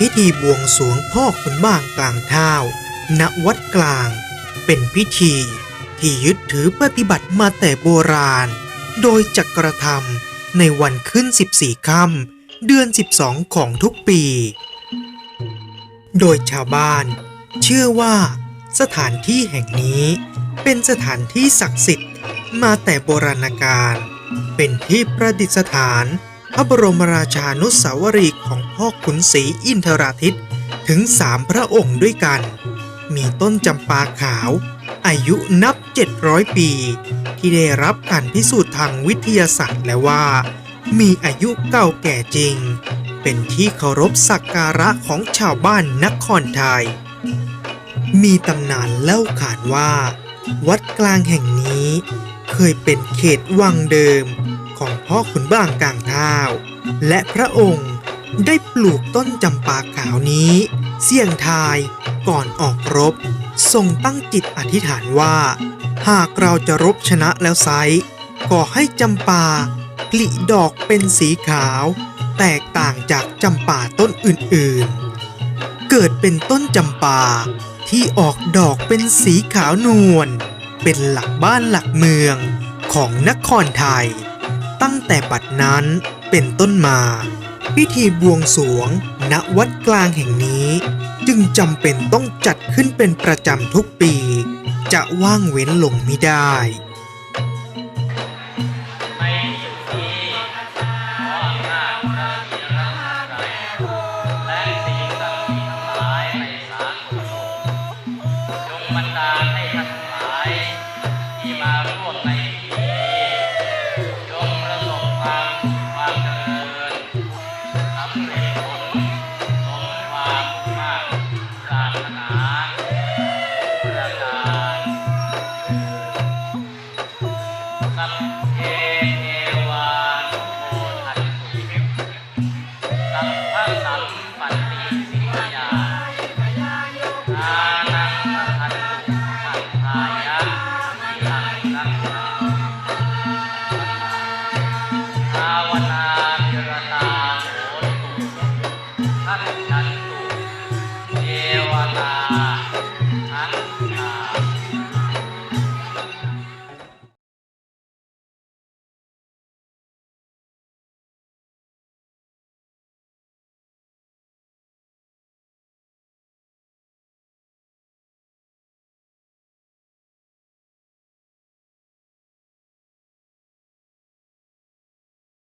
พิธีบวงสรวงพ่อขุนบางกลางเท้าณวัดกลาง เป็นพิธีที่ยึดถือปฏิบัติมาแต่โบราณ โดยจักกระทำในวันขึ้น 14ค่ำเดือน 12 ของทุกปี โดยชาวบ้าน เชื่อว่า สถานที่แห่งนี้ เป็นสถานที่ศักดิ์สิทธิ์มาแต่โบราณกาลเป็นที่ประดิษฐาน ระบรมราชานุสาวรีย์ของพ่อขุนศรีอินทราทิตถึงสามพระองค์ด้วยกัน มีต้นจำปาขาว อายุนับ 700 ปี ที่ได้รับการพิสูจน์ทางวิทยาศาสตร์แล้วว่า มีอายุเก่าแก่จริง เป็นที่เคารพสักการะของชาวบ้านนครไทย มีตำนานเล่าขานว่า วัดกลางแห่งนี้ เคยเป็นเขตวังเดิม ของพ่อขุนบางกลางเท้าและพระองค์ได้ปลูกต้นจำปาขาวนี้ เสี่ยงทายก่อนออกรบ ทรงตั้งจิตอธิษฐานว่า หากเราจะรบชนะแล้วไซร้ก็ให้จำปาผลิดอกเป็นสีขาว แตกต่างจากจำปาต้นอื่นๆ เกิดเป็นต้นจำปาที่ออกดอกเป็นสีขาวนวลเป็นหลักบ้านหลักเมืองของนครไทย ตั้งแต่บัดนั้นเป็นต้นมา พิธีบวงสรวง ณวัดกลางแห่งนี้ จึงจำเป็นต้องจัดขึ้นเป็นประจำทุกปี จะว่างเว้นลงไม่ได้ สำ